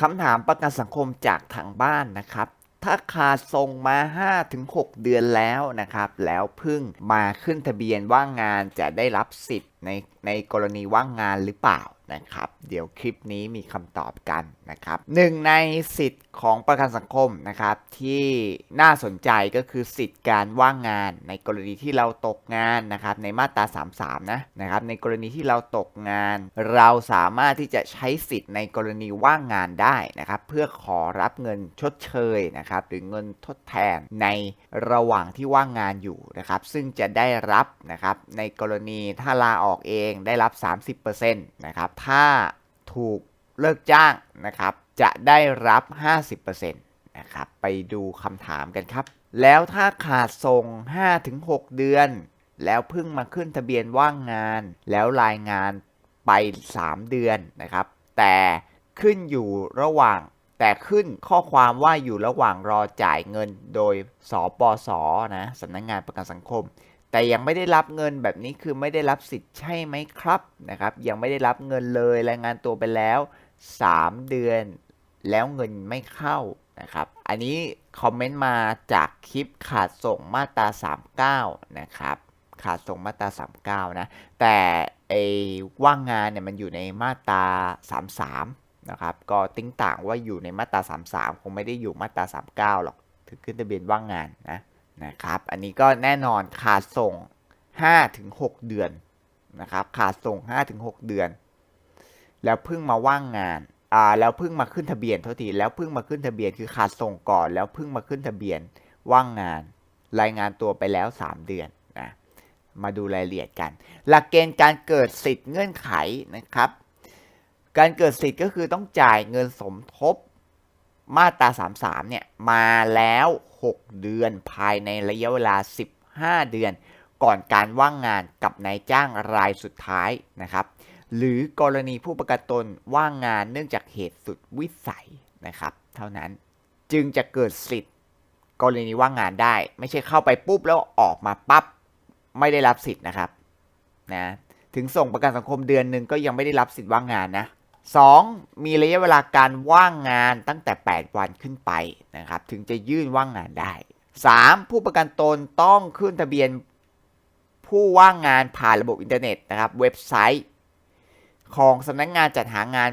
คำถามประกันสังคมจากทางบ้านนะครับ ถ้าขาดส่งมา 5-6 เดือนแล้วนะครับ แล้วพึ่งมาขึ้นทะเบียนว่างงานจะได้รับสิทธิ์ในในกรณีว่างงานหรือเปล่านะครับ เดี๋ยวคลิปนี้มีคำตอบกันนะครับหนึ่งในสิทธิ์ ของประกันสังคมนะครับที่น่าสนใจก็คือสิทธิ์การว่างงาน ในกรณีที่เราตกงานนะครับในมาตรา 33 นะนะครับในกรณีที่เราตกงาน เราสามารถที่จะใช้สิทธิ์ในกรณีว่างงานได้นะครับเพื่อขอรับเงินชดเชยนะครับหรือเงินทดแทนในระหว่างที่ว่างงานอยู่นะครับซึ่งจะได้รับนะครับในกรณีถ้าลาออกเองได้รับ 30%นะครับถ้าถูกเลิกจ้างนะครับ จะได้รับ 50%นะครับ ไปดูคำถามกันครับ แล้วถ้าขาดส่ง 5-6 เดือน แล้วเพิ่งมาขึ้นทะเบียนว่างงาน แล้วรายงานไป 3 เดือนนะครับ แต่ขึ้นอยู่ระหว่างแต่ขึ้นข้อความว่าอยู่ระหว่างรอจ่ายเงินโดยสปสนะสำนักงานประกันสังคม แต่ยังไม่ได้รับเงินแบบนี้คือไม่ได้รับสิทธิ์ใช่ไหมครับนะครับ ยังไม่ได้รับเงินเลยรายงานตัวไปแล้ว 3 เดือน แล้วเงินไม่เข้านะครับ อันนี้คอมเมนต์มาจากคลิปขาดส่งมาตรา39 นะครับ ขาดส่งมาตรา 39 นะ แต่ไอ้ว่างงานเนี่ยมันอยู่ในมาตรา 33 นะครับ ก็ติ้งต่างว่าอยู่ในมาตรา 33 คงไม่ได้อยู่มาตรา 39 หรอกถึงขึ้นทะเบียนว่างงานนะนะครับ อันนี้ก็แน่นอนขาดส่ง 5-6 เดือนนะครับ ขาดส่ง 5-6 เดือน แล้วเพิ่งมาว่างงาน อ่าแล้วเพิ่งมาขึ้นทะเบียนเท่าทีแล้วเพิ่งมาขึ้นทะเบียนคือขาดส่งก่อนแล้วเพิ่งมาขึ้นทะเบียนว่างงาน รายงานตัวไปแล้ว 3 เดือนนะมาดูรายละเอียดกัน หลักเกณฑ์การเกิดสิทธิ์เงื่อนไขนะครับ การเกิดสิทธิ์ก็คือต้องจ่ายเงินสมทบมาตรา 33 เนี่ย มาแล้ว 6 เดือนภายในระยะเวลา 15 เดือน ก่อนการว่างงานกับนายจ้างรายสุดท้ายนะครับ หรือกรณีผู้ประกันตนว่างงานเนื่องจากเหตุสุดวิสัยนะครับ เท่านั้นจึงจะเกิดสิทธิ์กรณีว่างงานได้ ไม่ใช่เข้าไปปุ๊บแล้วออกมาปั๊บไม่ได้รับสิทธิ์นะครับนะถึงส่งประกันสังคมเดือนหนึ่งก็ยังไม่ได้รับสิทธิ์ว่างงานนะ 2. มีระยะเวลาการว่างงานตั้งแต่ 8 วันขึ้นไปนะครับ ถึงจะยื่นว่างงานได้ 3. ผู้ประกันตนต้องขึ้นทะเบียนผู้ว่างงานผ่านระบบอินเทอร์เน็ตนะครับ เว็บไซต์ ของสำนักงงานจัดหางาน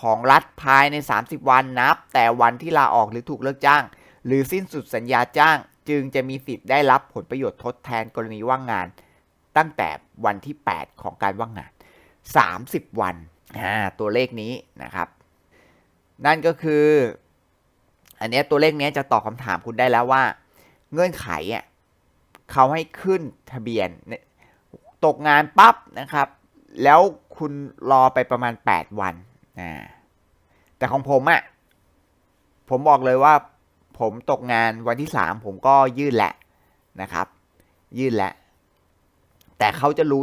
ของรัฐภายใน 30 วันนับ แต่วันที่ลาออกหรือถูกเลิกจ้าง หรือสิ้นสุดสัญญาจ้าง จึงจะมีสิทธิ์ได้รับผลประโยชน์ทดแทนกรณีว่างงาน ตั้งแต่วันที่ 8 ของการว่างงาน 30 วันตัวเลขนี้นะครับ นั่นก็คือ อันนี้ตัวเลขนี้จะตอบคำถามคุณได้แล้วว่า เงื่อนไขเขาให้ขึ้นทะเบียน ตกงานปั๊บนะครับ แล้วคุณรอไปประมาณ 8 วันอ่าแต่ของผมอะ ผมบอกเลยว่า ผมตกงานวันที่ 3 ผมก็ยื่นแหละนะครับ ยื่นแหละ แต่เขาจะรู้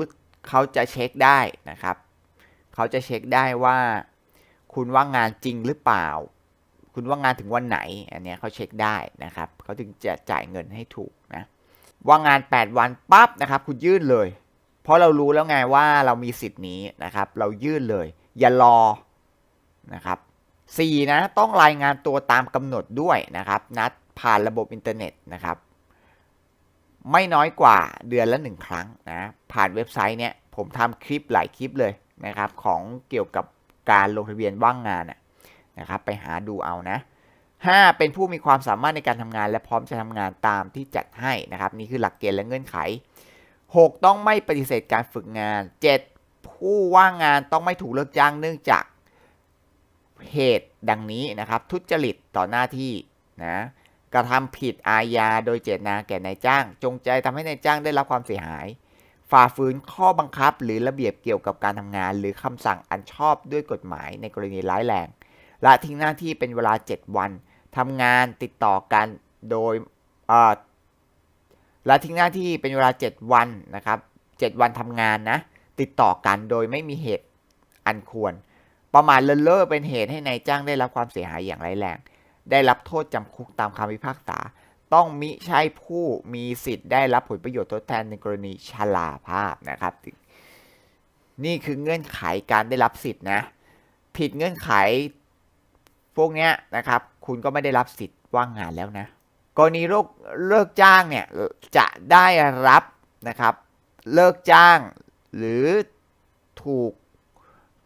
เขาจะเช็คได้นะครับ เขาจะเช็คได้ว่า คุณว่างงานจริงหรือเปล่า คุณว่างงานถึงวันไหน อันนี้เขาเช็คได้นะครับเขาถึงจะจ่ายเงินให้ถูกนะว่างงาน 8 วันปั๊บนะครับ คุณยื่นเลย เพราะเรารู้แล้วไงว่าเรามีสิทธิ์นี้นะครับ เรายื่นเลย อย่ารอนะครับ4นะต้องรายงานตัวตามกำหนดด้วยนะครับ นัดผ่านระบบอินเทอร์เน็ตนะครับ ไม่น้อยกว่าเดือนละหนึ่งครั้งนะผ่านเว็บไซต์เนี้ยผมทำคลิปหลายคลิปเลยนะครับ ของเกี่ยวกับการลงทะเบียนว่างงานนะนะครับ ไปหาดูเอานะ 5. เป็นผู้มีความสามารถในการทำงานและพร้อมจะทำงานตามที่จัดให้นะครับ นี่คือหลักเกณฑ์และเงื่อนไข 6. ต้องไม่ปฏิเสธการฝึกงาน 7. ผู้ว่างงานต้องไม่ถูกเลิกจ้างเนื่องจากเหตุดังนี้นะครับ ทุจริตต่อหน้าที่นะกระทำผิดอาญาโดยเจตนาแก่นายจ้าง จงใจทำให้นายจ้างได้รับความเสียหาย ฝ่าฝืนข้อบังคับหรือระเบียบเกี่ยวกับการทำงาน หรือคำสั่งอันชอบด้วยกฎหมายในกรณีร้ายแรงละทิ้งหน้าที่เป็นเวลา 7 วันทำงานติดต่อกันโดย ละทิ้งหน้าที่เป็นเวลา 7 วันนะครับ7วันทำงานนะ ติดต่อกันโดยไม่มีเหตุอันควร ประมาทเลินเล่อเป็นเหตุให้ในายจ้างได้รับความเสียหายอย่างร้ายแรง ได้รับโทษจำคุกตามคำพิพากษา ต้องมิใช่ผู้มีสิทธิ์ได้รับผลประโยชน์ทดแทนในกรณีชราภาพนะครับ นี่คือเงื่อนไขการได้รับสิทธิ์นะ ผิดเงื่อนไขพวกนี้นะครับ คุณก็ไม่ได้รับสิทธิ์ว่างงานแล้วนะ กรณีโรคเลิกจ้างเนี่ยจะได้รับนะครับเลิกจ้างหรือถูก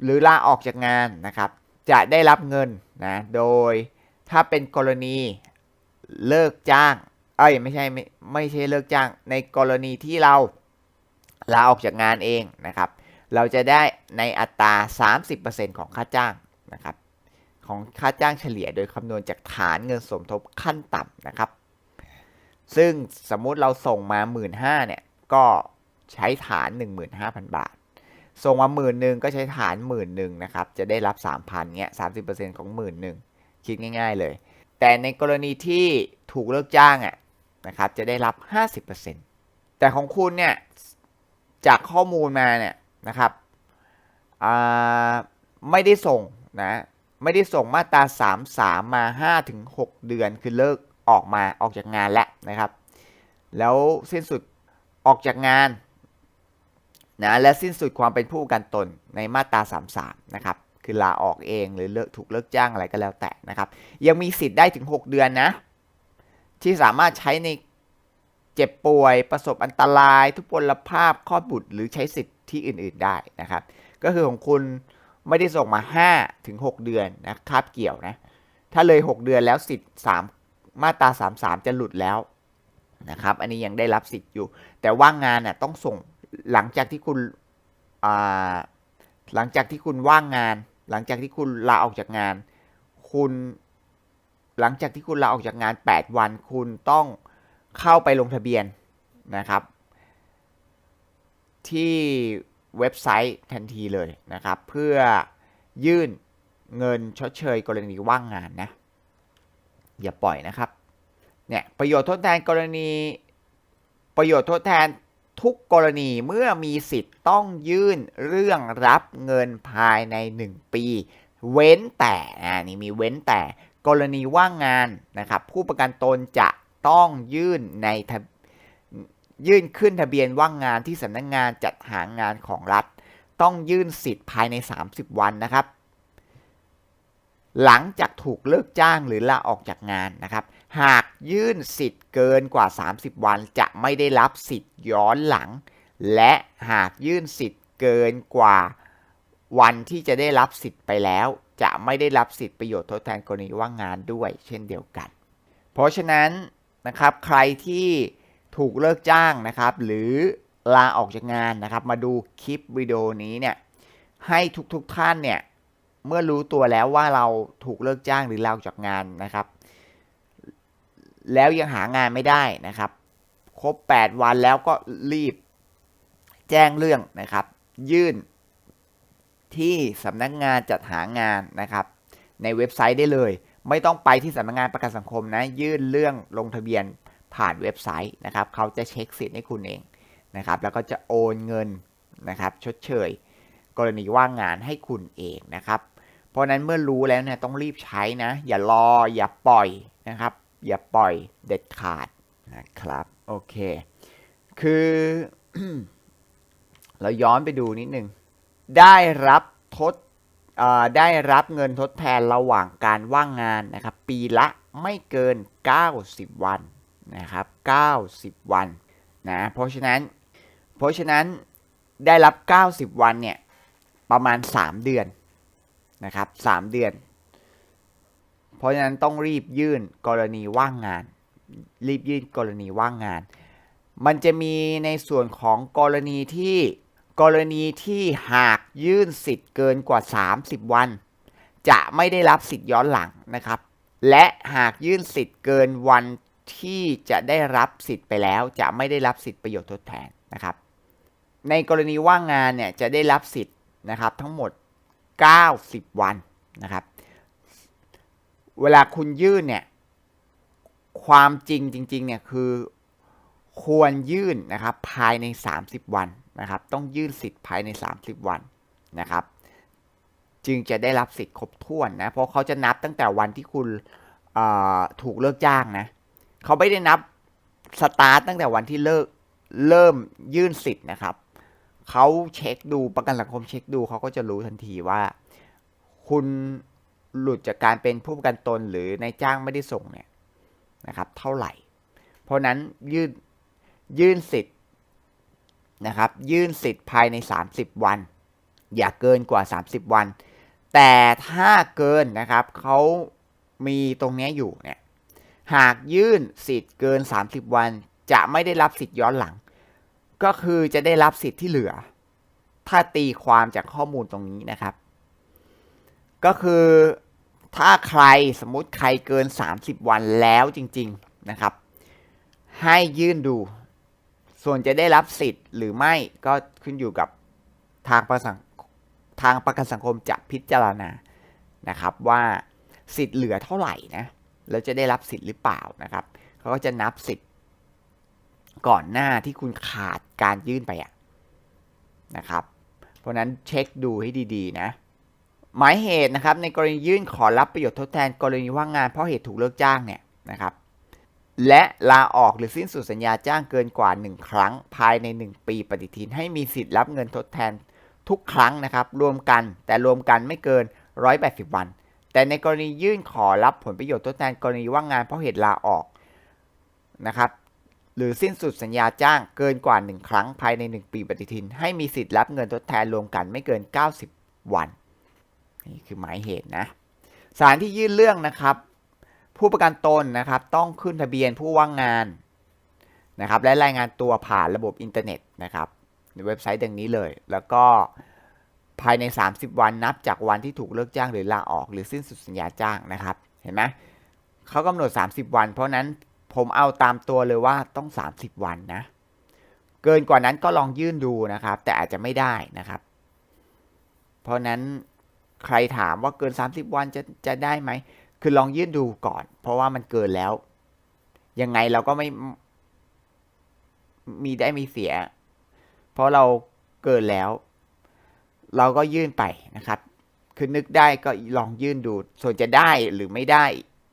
หรือลาออกจากงานนะครับ จะได้รับเงินนะโดยถ้าเป็นกรณีเลิกจ้างเอ้ยไม่ใช่ไม่ไม่ใช่เลิกจ้าง ในกรณีที่เราลาออกจากงานเองนะครับ เราจะได้ในอัตรา 30%ของค่าจ้างนะครับของค่าจ้างเฉลี่ยโดยคำนวณจากฐานเงินสมทบขั้นต่ำนะครับ ซึ่งสมมุติเราส่งมา 1 5ื่นเนี่ย ก็ใช้ฐาน 15,000 บาท ส่งมาหมื่นหนึ่งก็ใช้ฐานหมื่นหนึ่งนะครับ จะได้รับ 3,000เงี้ย30%ของหมื่นหนึ่งคิดง่ายๆเลย แต่ในกรณีที่ถูกเลิกจ้างอะนะครับ จะได้รับ 50%แต่ของคุณเนี่ย จากข้อมูลมาเนี่ยนะครับไม่ได้ส่งนะ ไม่ได้ส่งมาตรา 33 มา 5-6 เดือนคือเลิก ออกมาออกจากงานแล้วนะครับ แล้วสิ้นสุดออกจากงานนะและสิ้นสุดความเป็นผู้ประกันตนในมาตรา 33 นะครับ คือลาออกเองหรือเลิกถูกเลิกจ้างอะไรก็แล้วแต่นะครับ ยังมีสิทธิ์ได้ถึง 6 เดือนนะ ที่สามารถใช้ในเจ็บป่วยประสบอันตราย ทุพพลภาพคลอดบุตรหรือใช้สิทธิ์ที่อื่น ๆได้นะครับ ก็คือของคุณไม่ได้ส่งมา5ถึง6เดือนนะคาบเกี่ยวนะ ถ้าเลย 6 เดือนแล้วสิทธิ์3 มาตรา 33 จะหลุดแล้วนะครับ อันนี้ยังได้รับสิทธิ์อยู่ แต่ว่างงานน่ะต้องส่งหลังจากที่คุณหลังจากที่คุณว่างงาน หลังจากที่คุณลาออกจากงาน คุณหลังจากที่คุณลาออกจากงาน 8 วัน คุณต้องเข้าไปลงทะเบียนนะครับ ที่เว็บไซต์ทันทีเลยนะครับ เพื่อยื่นเงินชดเชยกรณีว่างงานนะ อย่าปล่อยนะครับเนี่ยประโยชน์ทดแทนกรณี ประโยชน์ทดแทนทุกกรณีเมื่อมีสิทธิ์ต้องยื่นเรื่องรับเงินภายใน 1 ปี เว้นแต่อ่านี่มีเว้นแต่กรณีว่างงานนะครับผู้ประกันตนจะต้องยื่นในยื่นขึ้นทะเบียนว่างงานที่สำนักงงานจัดหางานของรัฐ ต้องยื่นสิทธิ์ภายใน 30 วันนะครับ หลังจากถูกเลิกจ้างหรือลาออกจากงานนะครับ หากยื่นสิทธิ์เกินกว่า 30 วันจะไม่ได้รับสิทธิ์ย้อนหลัง และหากยื่นสิทธิ์เกินกว่าวันที่จะได้รับสิทธิ์ไปแล้ว จะไม่ได้รับสิทธิประโยชน์ทดแทนกรณีว่างงานด้วย เช่นเดียวกัน เพราะฉะนั้นนะครับใครที่ถูกเลิกจ้างนะครับ หรือลาออกจากงานนะครับ มาดูคลิปวิดีโอนี้เนี่ยให้ทุกๆทท่านเนี่ย เมื่อรู้ตัวแล้วว่าเราถูกเลิกจ้างหรือลาออกจากงานนะครับ แล้วยังหางานไม่ได้นะครับ ครบ 8 วันแล้วก็รีบแจ้งเรื่องนะครับ ยื่นที่สำนักงงานจัดหางานนะครับ ในเว็บไซต์ได้เลย ไม่ต้องไปที่สำนักงงานประกันสังคมนะ ยื่นเรื่องลงทะเบียนผ่านเว็บไซต์นะครับ เขาจะเช็คสิทธิ์ให้คุณเองนะครับ แล้วก็จะโอนเงินนะครับ ชดเชย กรณีว่างงานให้คุณเองนะครับ เพราะนั้นเมื่อรู้แล้วเนี่ยต้องรีบใช้นะ อย่ารออย่าปล่อยนะครับ อย่าปล่อยเด็ดขาดนะครับโอเค คือเราย้อนไปดูนิดนึงได้รับทดได้รับเงินทดแทนระหว่างการว่างงานนะครับ ปีละไม่เกิน 90 วันนะครับ 90 วันนะเพราะฉะนั้นเพราะฉะนั้นได้รับ 90 วันเนี่ยประมาณ 3 เดือน นะครับ3เดือน เพราะฉะนั้นต้องรีบยื่นกรณีว่างงาน รีบยื่นกรณีว่างงาน มันจะมีในส่วนของกรณีที่กรณีที่หากยื่นสิทธิ์เกินกว่า 30 วัน จะไม่ได้รับสิทธิ์ย้อนหลังนะครับ และหากยื่นสิทธิ์เกินวันที่จะได้รับสิทธิ์ไปแล้ว จะไม่ได้รับสิทธิ์ประโยชน์ทดแทนนะครับ ในกรณีว่างงานเนี่ยจะได้รับสิทธิ์นะครับ ทั้งหมด 90 วันนะครับ เวลาคุณยื่นเนี่ยความจริงจริงๆเนี่ยคือควรยื่นนะครับภายใน 30 วันนะครับ ต้องยื่นสิทธิ์ภายใน 30 วันนะครับ จึงจะได้รับสิทธิ์ครบถ้วนนะเพราะเขาจะนับตั้งแต่วันที่คุณถูกเลิกจ้างนะเขาไม่ได้นับสตาร์ตตั้งแต่วันที่เลิกเริ่มยื่นสิทธิ์นะครับ เขาเช็คดูประกันสังคมเช็คดูเขาก็จะรู้ทันทีว่า คุณหลุดจากการเป็นผู้ประกันตนหรือนายจ้างไม่ได้ส่งเนี่ยนะครับ เท่าไหร่ เพราะนั้นยื่นยื่นสิทธิ์นะครับ ยื่นสิทธิ์ภายใน 30 วัน อย่าเกินกว่า 30 วัน แต่ถ้าเกินนะครับเขามีตรงนี้อยู่เนี่ยหากยื่นสิทธิ์เกิน 30 วัน จะไม่ได้รับสิทธิ์ย้อนหลัง ก็คือจะได้รับสิทธิ์ที่เหลือ ถ้าตีความจากข้อมูลตรงนี้นะครับ ก็คือถ้าใครสมมุติใครเกิน 30 วันแล้วจริง ๆนะครับ ให้ยื่นดู ส่วนจะได้รับสิทธิ์หรือไม่ก็ขึ้นอยู่กับทางประสังทางประกันสังคมจะพิจารณานะครับว่าสิทธิ์เหลือเท่าไหร่นะแล้วจะได้รับสิทธิ์หรือเปล่านะครับเขาก็จะนับสิทธิ์ก่อนหน้าที่คุณขาด การยื่นไปอะนะครับ เพราะนั้นเช็คดูให้ดีๆนะ หมายเหตุนะครับในกรณียื่นขอรับประโยชน์ทดแทนกรณีว่างงานเพราะเหตุถูกเลิกจ้างเนี่ยนะครับและลาออกหรือสิ้นสุดสัญญาจ้างเกินกว่า 1 ครั้ง ภายใน 1 ปีปฏิทินให้มีสิทธิ์รับเงินทดแทนทุกครั้งนะครับ รวมกันแต่รวมกันไม่เกิน 180 วัน แต่ในกรณียื่นขอรับผลประโยชน์ทดแทนกรณีว่างงานเพราะเหตุลาออกนะครับ หรือสิ้นสุดสัญญาจ้างเกินกว่า 1 ครั้งภายใน 1 ปีปฏิทิน ให้มีสิทธิ์รับเงินทดแทนรวมกันไม่เกิน 90 วัน นี่คือหมายเหตุนะศาลที่ยื่นเรื่องนะครับ ผู้ประกันตนนะครับต้องขึ้นทะเบียนผู้ว่างงานนะครับ และรายงานตัวผ่านระบบอินเทอร์เน็ตนะครับในเว็บไซต์ดังนี้เลย แล้วก็ภายใน 30 วันนับจากวันที่ถูกเลิกจ้างหรือลาออก หรือสิ้นสุดสัญญาจ้างนะครับ เห็นไหมเขากำหนด 30 วัน เพราะนั้น ผมเอาตามตัวเลยว่าต้อง 30 วันนะ เกินกว่านั้นก็ลองยื่นดูนะครับ แต่อาจจะไม่ได้นะครับ เพราะนั้นใครถามว่าเกิน 30 วันจะจะได้ไหม คือลองยื่นดูก่อน เพราะว่ามันเกินแล้ว ยังไงเราก็ไม่มีได้มีเสีย เพราะเราเกินแล้ว เราก็ยื่นไปนะครับ คือนึกได้ก็ลองยื่นดู ส่วนจะได้หรือไม่ได้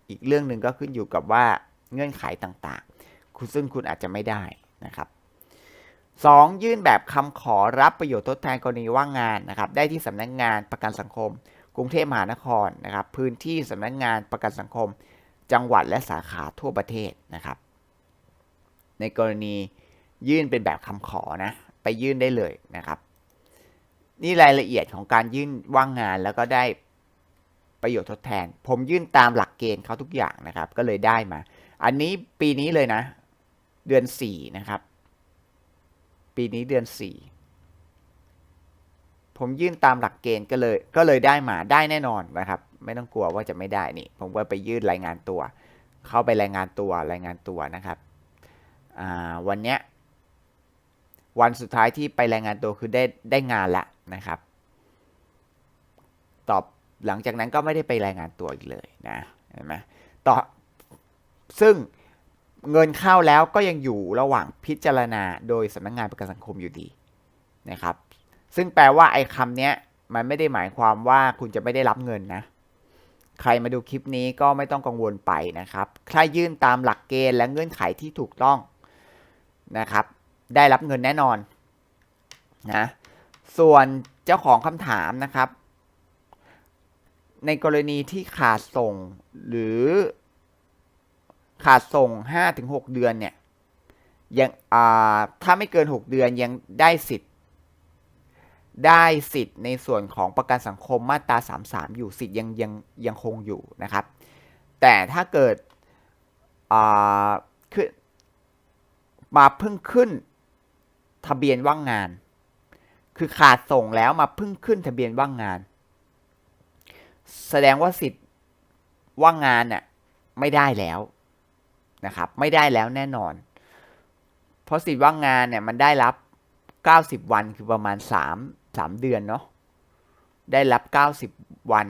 อีกเรื่องหนึ่งก็ขึ้นอยู่กับว่า เงื่อนไขต่างๆ คุณซึ่งคุณอาจจะไม่ได้นะครับ 2. ยื่นแบบคำขอรับประโยชน์ทดแทนกรณีว่างงานนะครับ ได้ที่สำนักงงานประกันสังคม กรุงเทพมหานครนะครับ พื้นที่สำนักงงานประกันสังคม จังหวัดและสาขาทั่วประเทศนะครับ ในกรณียื่นเป็นแบบคำขอนะไปยื่นได้เลยนะครับ นี่รายละเอียดของการยื่นว่างงานแล้วก็ได้ประโยชน์ทดแทน ผมยื่นตามหลักเกณฑ์เขาทุกอย่างนะครับ ก็เลยได้มา อันนี้ปีนี้เลยนะ เดือนสี่นะครับ ปีนี้เดือนสี่ผมยื่นตามหลักเกณฑ์ก็เลย ก็เลยได้มาได้แน่นอนนะครับ ไม่ต้องกลัวว่าจะไม่ได้นี่ ผมก็ไปยื่นรายงานตัว เข้าไปรายงานตัวรายงานตัวนะครับวันเนี้ยวันสุดท้ายที่ไปรายงานตัวคือได้ได้งานละนะครับ ตอบหลังจากนั้นก็ไม่ได้ไปรายงานตัวอีกเลยนะเห็นไหมต่อ ซึ่งเงินเข้าแล้วก็ยังอยู่ระหว่างพิจารณาโดยสำนักงงานประกันสังคมอยู่ดีนะครับ ซึ่งแปลว่าไอ้คำนี้มันไม่ได้หมายความว่าคุณจะไม่ได้รับเงินนะ ใครมาดูคลิปนี้ก็ไม่ต้องกังวลไปนะครับ ถ้ายื่นตามหลักเกณฑ์และเงื่อนไขที่ถูกต้องนะครับ ได้รับเงินแน่นอนนะส่วนเจ้าของคำถามนะครับ ในกรณีที่ขาดส่งหรือ ขาดส่ง 5-6 เดือนเนี่ยยังถ้าไม่เกิน 6 เดือนยังได้สิทธิ์ ได้สิทธิ์ในส่วนของประกันสังคมมาตรา 33 อยู่สิทธิ์ยังยังยังคงอยู่นะครับ แต่ถ้าเกิดขึ้นมาเพิ่งขึ้นทะเบียนว่างงาน คือขาดส่งแล้วมาเพิ่งขึ้นทะเบียนว่างงาน แสดงว่าสิทธิ์ว่างงานเนี่ยไม่ได้แล้ว นะครับไม่ได้แล้วแน่นอน เพราะสิทธิ์ว่างงานเนี่ยมันได้รับ 90 วันคือประมาณ 3 3 เดือนเนาะได้รับ 90 วัน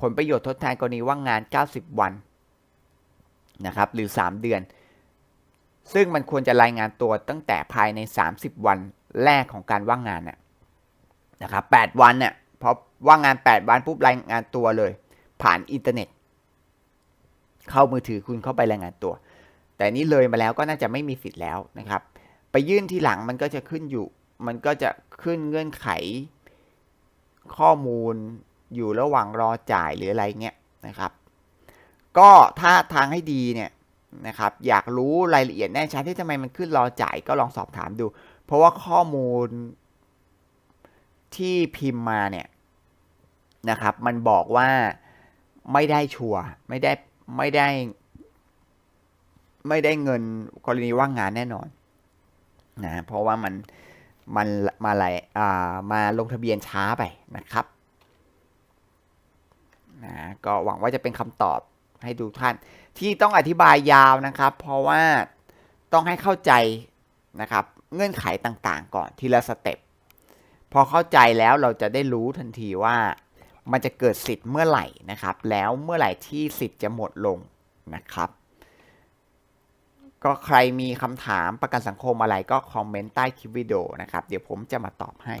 ผลประโยชน์ทดแทนกรณีว่างงาน 90 วันนะครับหรือ 3 เดือน ซึ่งมันควรจะรายงานตัวตั้งแต่ภายใน 30 วันแรกของการว่างงานน่ยนะครับ8วันเนี่ยพอว่างงาน 8 วันปุ๊บรายงานตัวเลย ผ่านอินเทอร์เน็ต เข้ามือถือคุณเข้าไปรายงานตัว แต่นี้เลยมาแล้วก็น่าจะไม่มีสิทธิ์แล้วนะครับ ไปยื่นทีหลังมันก็จะขึ้นอยู่ มันก็จะขึ้นเงื่อนไข ข้อมูลอยู่ระหว่างรอจ่ายหรืออะไรเงี้ยนะครับ ก็ถ้าทางให้ดีเนี่ยนะครับ อยากรู้รายละเอียดแน่ชัดที่ทำไมมันขึ้นรอจ่ายก็ลองสอบถามดู เพราะว่าข้อมูลที่พิมพ์มาเนี่ยนะครับ มันบอกว่าไม่ได้ชัวร์ไม่ได้ ไม่ได้ ไม่ได้เงินกรณีว่างงานแน่นอนนะเพราะว่ามันมันมาอะไรอ่ามาลงทะเบียนช้าไปนะครับนะก็หวังว่าจะเป็นคำตอบให้ดูท่าน ที่ต้องอธิบายยาวนะครับ เพราะว่าต้องให้เข้าใจนะครับ เงื่อนไขต่างๆ ก่อนทีละสเต็ปพอเข้าใจแล้วเราจะได้รู้ทันทีว่า มันจะเกิดสิทธิ์เมื่อไหร่นะครับ แล้วเมื่อไหร่ที่สิทธิ์จะหมดลงนะครับ ก็ใครมีคำถามประกันสังคมอะไรก็คอมเมนต์ใต้คลิปวิดีโอนะครับ เดี๋ยวผมจะมาตอบให้